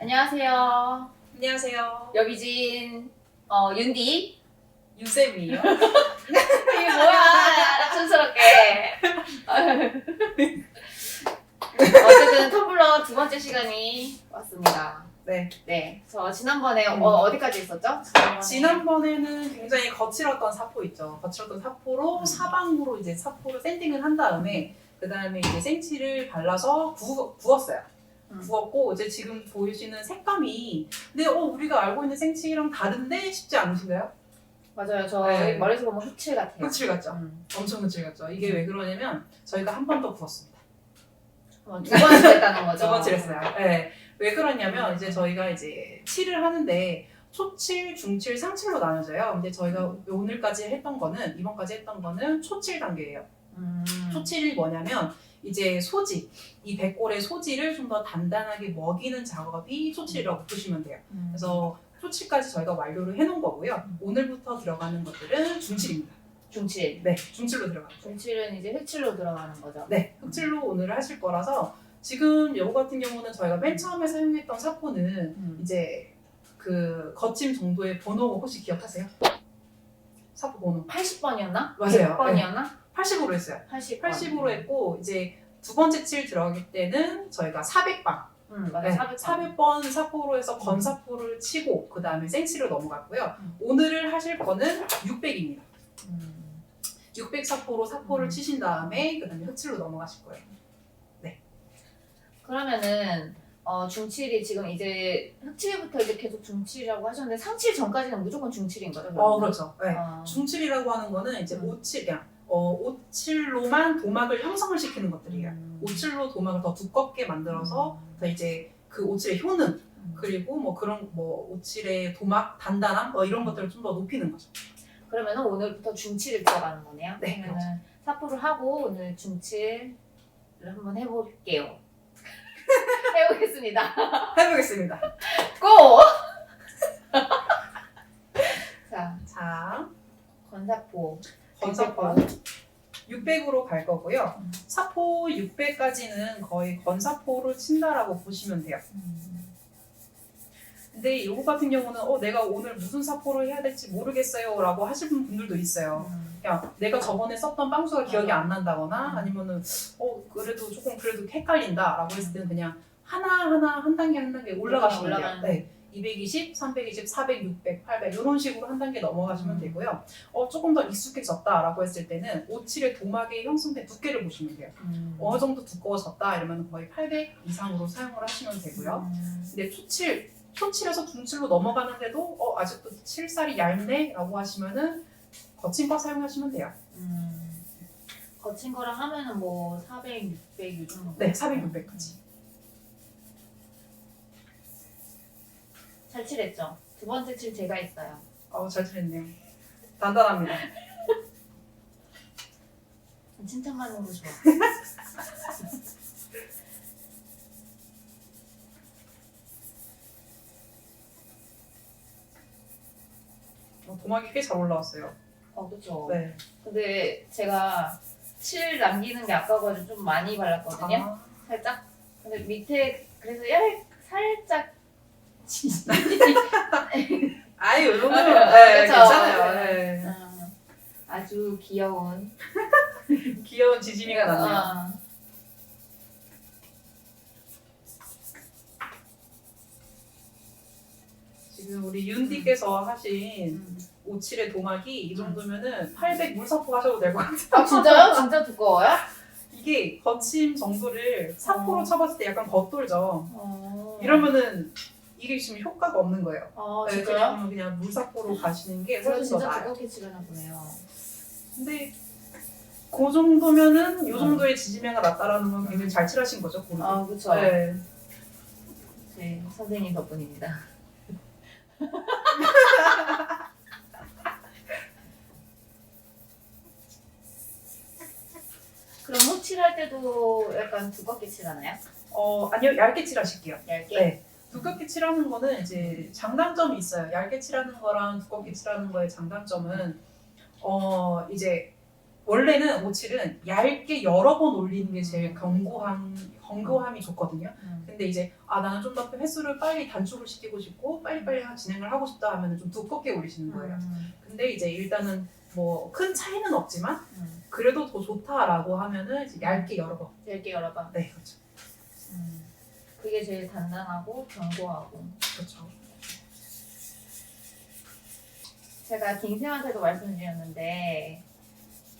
안녕하세요. 안녕하세요. 여기진 어, 윤디. 유쌤이에요. 이게 뭐야? 촌스럽게. 어쨌든 텀블러 두 번째 시간이 왔습니다. 네. 네. 저 지난번에 음. 어, 어디까지 있었죠? 지난번에. 지난번에는 굉장히 거칠었던 사포 있죠. 거칠었던 사포로 음. 사방으로 이제 사포를 샌딩을 한 다음에 그 다음에 이제 생치를 발라서 구, 구웠어요. 음. 구웠고 이제 지금 보이시는 색감이 근데 어 우리가 알고 있는 생치랑 다른데 싶지 않으신가요? 맞아요. 저 네. 머리에서 보면 흑칠 같아요. 흑칠 같죠? 음. 엄청 흑칠 같죠? 이게 왜 그러냐면 저희가 한 번 더 구웠습니다. 어, 두 번째 했다는 거죠. 두 번째 했어요. 네. 왜 그러냐면 이제 저희가 이제 칠을 하는데 초칠, 중칠, 상칠로 나눠져요. 근데 저희가 오늘까지 했던 거는 이번까지 했던 거는 초칠 단계예요. 음. 초칠이 뭐냐면 이제 소지, 이 백골의 소지를 좀 더 단단하게 먹이는 작업이 초칠이라고 보시면 돼요. 음. 그래서 초칠까지 저희가 완료를 해놓은 거고요. 음. 오늘부터 들어가는 것들은 중칠입니다. 중칠. 네, 중칠로 들어가요. 중칠은 이제 흑칠로 들어가는 거죠. 네, 흑칠로 오늘 하실 거라서 지금 요거 같은 경우는 저희가 맨 처음에 사용했던 사포는 음. 이제 그 거침 정도의 번호 혹시 기억하세요? 사포 번호 80번이었나? 맞아요. 100번이었나? 80으로 했어요. 80번. 80으로 했고 이제 두 번째 칠 들어가기 때는 저희가 400방, 음, 맞아. 네, 400번. 400번 사포로 해서 건사포를 치고 그 다음에 생치로 넘어갔고요. 음. 오늘을 하실 거는 600입니다. 음. 600 사포로 사포를 음. 치신 다음에 그 다음에 흑칠로 넘어가실 거예요. 그러면은 어, 중칠이 지금 이제 흑칠부터 이제 계속 중칠이라고 하셨는데 상칠 전까지는 무조건 중칠인 거죠? 어, 그러면? 그렇죠. 네. 어. 중칠이라고 하는 거는 이제 음. 오칠, 그냥 어, 오칠로만 도막을 형성을 시키는 것들이에요. 음. 오칠로 도막을 더 두껍게 만들어서 더 이제 그 오칠의 효능 음. 그리고 뭐 그런 뭐 오칠의 도막 단단함 뭐 이런 것들을 좀 더 높이는 거죠. 그러면은 오늘부터 중칠을 들어가는 거네요? 네, 그러면은 사포를 하고 오늘 중칠을 한번 해볼게요. 해보겠습니다. 해보겠습니다. 고! 자, 자, 건사포. 건사포 600으로 갈 거고요. 음. 사포 600까지는 거의 건사포를 친다라고 보시면 돼요. 음. 근데 이거 같은 경우는 어 내가 오늘 무슨 사포를 해야 될지 모르겠어요 라고 하시는 분들도 있어요. 음. 야, 내가 저번에 썼던 빵수가 기억이. 안 난다거나 음. 아니면은 어 그래도 조금 그래도 헷갈린다 라고 했을 때는 그냥 하나 하나 한 단계 한 단계 올라가시면 돼요. 네. 220, 320, 400, 600, 800 이런 식으로 한 단계 넘어가시면 음. 되고요. 어 조금 더 익숙해졌다라고 했을 때는 57의 도막의 형성된 두께를 보시면 돼요. 음. 어느 정도 두꺼워졌다 이러면 거의 800 이상으로 사용을 하시면 되고요. 음. 근데 초칠, 초칠에서 중칠로 넘어가는데도 어 아직도 칠살이 얇네라고 하시면은 거친 거 사용하시면 돼요. 음. 거친 거랑 하면은 뭐 400, 600이 정도. 네, 400, 600까지. 잘 칠했죠? 두 번째 칠 제가 했어요. 어, 잘 칠했네요. 단단합니다. 칭찬받는 거 좋아. 어, 도막이 꽤 잘 올라왔어요. 어, 그쵸. 네. 근데 제가 칠 남기는 게 아까워가지고 좀 많이 발랐거든요. 아, 살짝. 근데 밑에 그래서 얇, 살짝 지- 아유, 이 정도면 아, 네, 그쵸. 괜찮아요. 네. 음, 아주 귀여운. 귀여운 지짐이가 났네요. 어. 지금 우리 윤디께서 하신 음. 57의 도막이 이 정도면은 800 물사포 하셔도 될 것 같아요. 아 진짜요? 진짜 두꺼워요? 이게 거침 정도를 사포로 어. 쳐봤을 때 약간 겉돌죠. 어. 이러면은 이게 지금 효과가 없는 거예요. 아 네, 진짜요? 그냥 그냥 물사포로 가시는 게 훨씬 더 진짜 나아요. 두껍게 보네요. 근데 그 정도면은 이 음. 정도의 지지매가 났다라는 건 굉장히 잘 칠하신 거죠, 고르도. 아 그쵸. 네. 네, 선생님 덕분입니다. 그럼 흑칠할 때도 약간 두껍게 칠하나요? 어 아니요 얇게 칠하실게요. 얇게? 네. 두껍게 칠하는 거는 이제 장단점이 있어요. 얇게 칠하는 거랑 두껍게 칠하는 거의 장단점은 어 이제 원래는 오칠은 얇게 여러 번 올리는 게 제일 견고한 정교함이 좋거든요. 음. 근데 이제 아 나는 좀 더 횟수를 빨리 단축을 시키고 싶고 빨리빨리 진행을 하고 싶다 하면 좀 두껍게 올리시는 거예요. 음. 근데 이제 일단은 뭐 큰 차이는 없지만 음. 그래도 더 좋다라고 하면은 이제 얇게 열어봐. 얇게 열어봐. 네, 그렇죠. 음. 그게 제일 단단하고 견고하고. 그렇죠. 제가 김쌤한테도 말씀드렸는데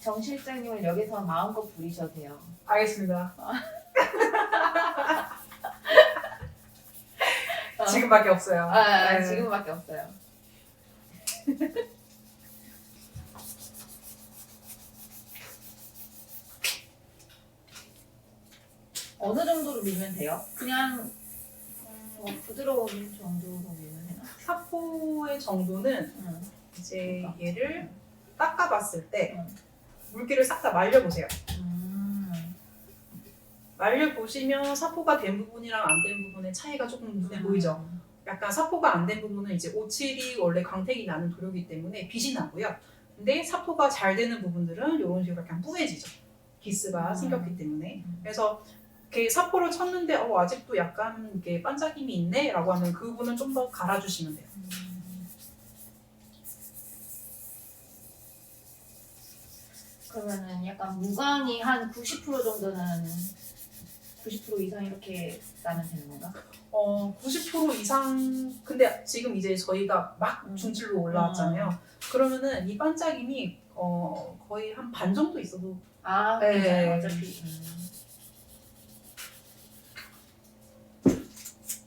정 실장님은 여기서 마음껏 부리셔도 돼요. 알겠습니다. 어. 지금밖에 없어요. 아, 네. 지금밖에 없어요. 어느 정도로 밀면 돼요? 그냥 음, 뭐 부드러운 정도로 밀면 되나? 사포의 정도는 음. 이제 얘를 닦아봤을 때 음. 물기를 싹 다 말려보세요. 음. 말려보시면 사포가 된 부분이랑 안 된 부분의 차이가 조금 눈에 보이죠? 약간 사포가 안 된 부분은 이제 오칠이 원래 광택이 나는 도료이기 때문에 빛이 나고요. 근데 사포가 잘 되는 부분들은 이런 식으로 약간 뿌얘지죠. 기스가 음. 생겼기 때문에. 음. 그래서 이렇게 사포를 쳤는데 어, 아직도 약간 이게 반짝임이 있네 라고 하면 그 부분은 좀 더 갈아주시면 돼요. 음. 그러면은 약간 무광이 한 90% 정도는 90% 이상 이렇게 나면 되는 건가? 어, 90% 이상 근데 지금 이제 저희가 막 음. 중질로 올라왔잖아요. 그러면은 이 반짝임이 어, 거의 한 반 정도 있어도 아, 네. 괜찮아요. 어차피. 음.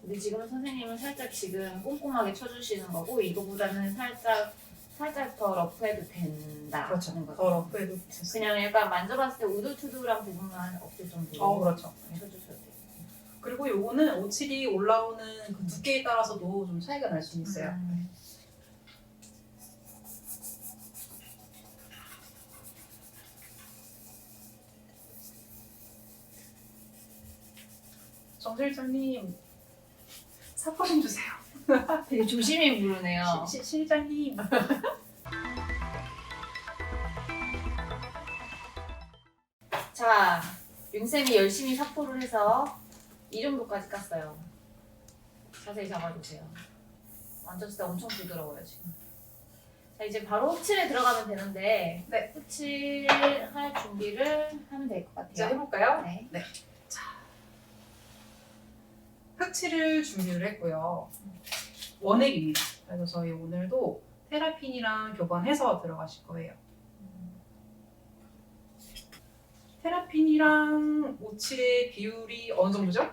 근데 지금 선생님은 살짝 지금 꼼꼼하게 쳐주시는 거고 이거보다는 살짝 살짝 더 러프해도 된다. 그렇죠. 는 거죠. 더 러프해도 있었어요. 그냥 약간 만져봤을 때 우두투두한 부분만 없을 정도로 어, 그렇죠. 쳐주셔도 돼요. 그리고 요거는 오칠이 올라오는 그 두께에 따라서도 좀 차이가 날 수 있어요. 음. 정 실장님 사포 좀 주세요. 되게 조심히 부르네요. 시, 시, 실장님. 자, 윤쌤이 열심히 사포를 해서 이 정도까지 깠어요. 자세히 잡아주세요. 만졌을 때 엄청 부드러워요, 지금. 자, 이제 바로 흡칠에 들어가면 되는데, 네. 흡칠할 준비를 하면 될 것 같아요. 해볼까요? 네. 흑칠을 준비를 했고요. 원액입니다. 그래서 저희 오늘도 테라핀이랑 교반해서 들어가실 거예요. 테라핀이랑 오칠의 비율이 어느 정도죠?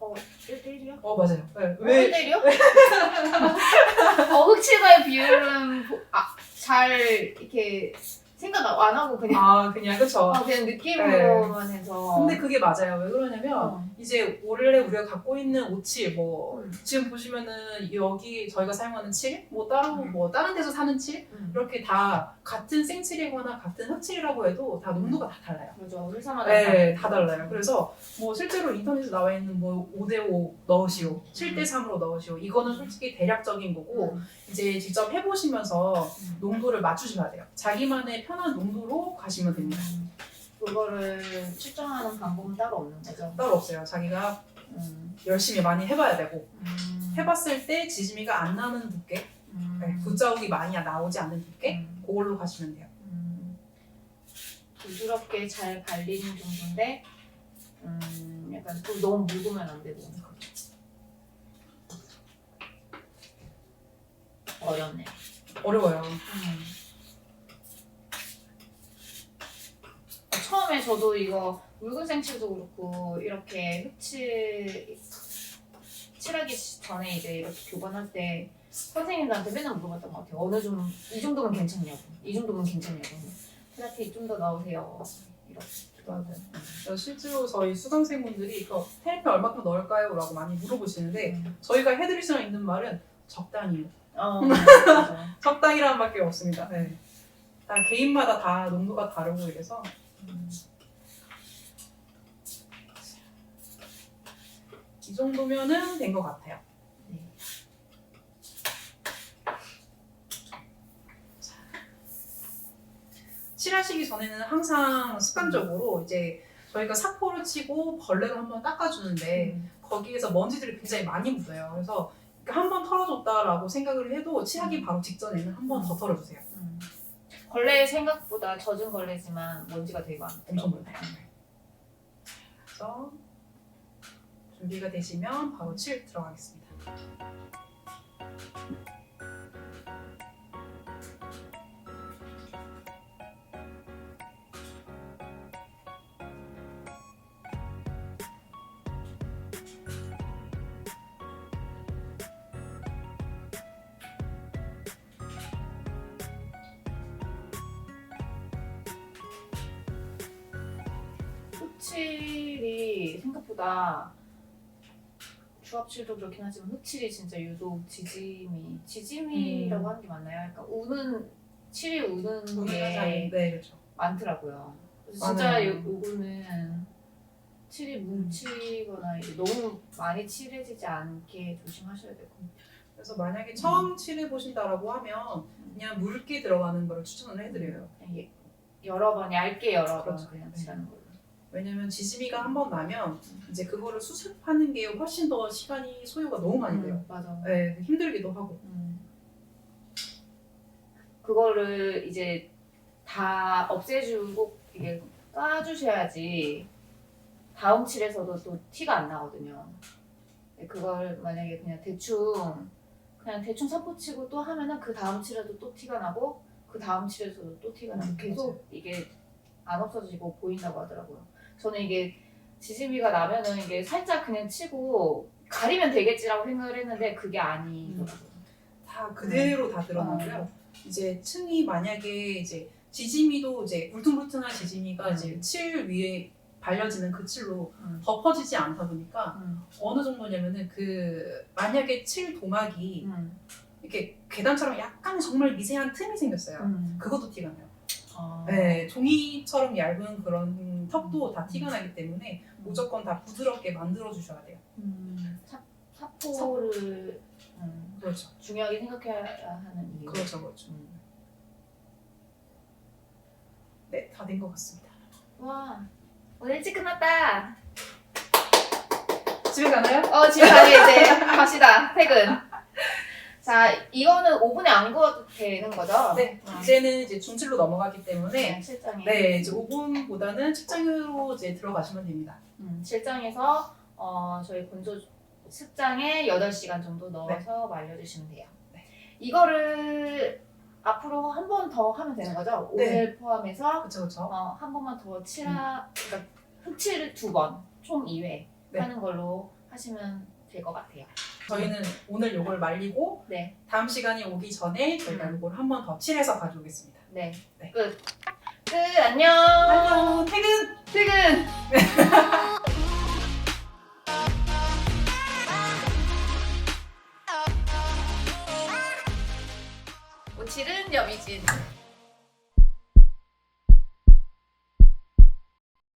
1대1이요? 어 맞아요. 네. 왜? 왜? 1대1이요? 어, 흡칠과의 비율은 보- 아, 잘 이렇게 생각 안 하고 그냥, 아 그냥 그쵸. 어, 그냥 느낌으로만 해서. 근데 그게 맞아요. 왜 그러냐면 어. 이제 원래 우리가 갖고 있는 오칠 뭐 음. 지금 보시면은 여기 저희가 사용하는 칠, 뭐 따로 음. 뭐 다른 데서 사는 칠 음. 이렇게 다 같은 생칠이거나 같은 흑칠이라고 해도 다 농도가 다 달라요. 그죠. 회사마다 네. 다 달라요. 그래서 뭐 실제로 인터넷에 나와 있는 뭐 5대5 넣으시오, 7대3으로 넣으시오. 이거는 솔직히 대략적인 거고 음. 이제 직접 해보시면서 음. 농도를 맞추셔야 돼요. 자기만의 편한 농도로 가시면 됩니다. 음. 그거를 측정하는 방법은 따로 없는 거죠. 따로 없어요. 자기가 음. 열심히 많이 해봐야 되고 음. 해봤을 때 지짐이가 안 나는 두께, 음. 네, 붓자국이 많이 나오지 않는 두께 음. 그걸로 가시면 돼요. 음. 부드럽게 잘 발리는 정도인데 음, 약간 또 너무 묽으면 안 되고 어렵네. 어려워요. 음. 처음에 저도 이거 묽은 생칠도 그렇고 이렇게 흑칠 칠하기 전에 이제 이렇게 교반할 때 선생님들한테 맨날 물어봤던 것 같아요. 어느 정도 이 정도면 괜찮냐고, 이 정도면 괜찮냐고. 테라피 좀 더 나오세요. 이렇게. 맞아요. 그래서 실제로 저희 수강생분들이 이거 테라피 얼마큼 넣을까요? 라고 많이 물어보시는데 음. 저희가 해드릴 수 있는 말은 적당히요. 어, 맞아. 적당이라는 밖에 없습니다. 네. 다 개인마다 다 농도가 다르고 이래서 음. 이 정도면은 된 것 같아요. 네. 칠하시기 전에는 항상 습관적으로 이제 저희가 사포를 치고 벌레로 한번 닦아주는데 음. 거기에서 먼지들이 굉장히 많이 묻어요. 그래서 한 번 털어줬다라고 생각을 해도 칠하기 바로 직전에는 한 번 더 털어주세요. 음. 걸레 생각보다 젖은 걸레지만 먼지가 되게. 엄청 많아요. 그래서 준비가 되시면 바로 칠 들어가겠습니다. 흑칠이 생각보다 주합칠도 그렇긴 하지만 흑칠이 진짜 유독 지짐이 지짐이라고 음. 하는 게 맞나요? 그러니까 우는 칠이 우는 게 네 그렇죠. 많더라고요. 그래서 진짜 맞아요. 요- 요거는 칠이 뭉치거나 이제 너무 많이 칠해지지 않게 조심하셔야 되고. 그래서 만약에 처음 칠해 보신다라고 하면 그냥 묽게 들어가는 걸 추천을 해드려요. 그냥 예- 여러 번 얇게 여러 번 그렇죠. 그냥 네. 칠하는 걸로. 왜냐면 지짐이가 한 번 나면 이제 그거를 수습하는 게 훨씬 더 시간이 소요가 너무 많이 돼요. 음, 맞아. 네, 힘들기도 하고. 음. 그거를 이제 다 없애주고 이게 까주셔야지 다음 칠에서도 또 티가 안 나거든요. 근데 그걸 만약에 그냥 대충 그냥 대충 사포 치고 또 하면은 그 다음 칠에도 또 티가 나고 그 다음 칠에서도 또 티가 나고 음, 계속 이게 안 없어지고 보인다고 하더라고요. 저는 이게 지짐이가 나면은 이게 살짝 그냥 치고 가리면 되겠지라고 생각을 했는데 그게 아니더라고요. 다 그대로 다 드러나고요. 이제 층이 만약에 이제 지짐이도 이제 울퉁불퉁한 지짐이가 음. 이제 칠 위에 발려지는 그 칠로 음. 덮어지지 않다 보니까 음. 어느 정도냐면은 그 만약에 칠 도막이 음. 이렇게 계단처럼 약간 정말 미세한 틈이 생겼어요. 음. 그것도 티가 나요. 아. 네, 종이처럼 얇은 그런 턱도 다 티가 나기 때문에 무조건 다 부드럽게 만들어 주셔야 돼요. 음. 사, 사포를 음, 그렇죠. 중요하게 생각해야 하는 이유. 그렇죠, 그렇죠. 음. 네, 다 된 것 같습니다. 와 오늘 일찍 끝났다. 집에 가나요? 어 집에 가게 이제 갑시다 퇴근. 자 이거는 오븐에 안 구워도 되는 거죠? 네, 어. 이제는 이제 중칠로 넘어가기 때문에 네, 실장에. 네, 이제 오븐보다는 측장으로 이제 들어가시면 됩니다. 음, 실장에서 어, 저희 건조 습장에 8시간 정도 넣어서 말려주시면 돼요. 네. 이거를 앞으로 한 번 더 하면 되는 거죠? 네. 오늘 포함해서 그렇죠, 그렇죠. 어, 한 번만 더 칠하, 그러니까 흑칠을 두 번, 총 2회 네. 하는 걸로 하시면 될 것 같아요. 저희는 오늘 요걸 말리고 네, 다음 시간이 오기 전에 저희가 음. 요걸 한 번 더 칠해서 가져오겠습니다. 네, 네. 끝. 끝, 안녕. 안녕, 퇴근! 퇴근. 오칠은 여미진.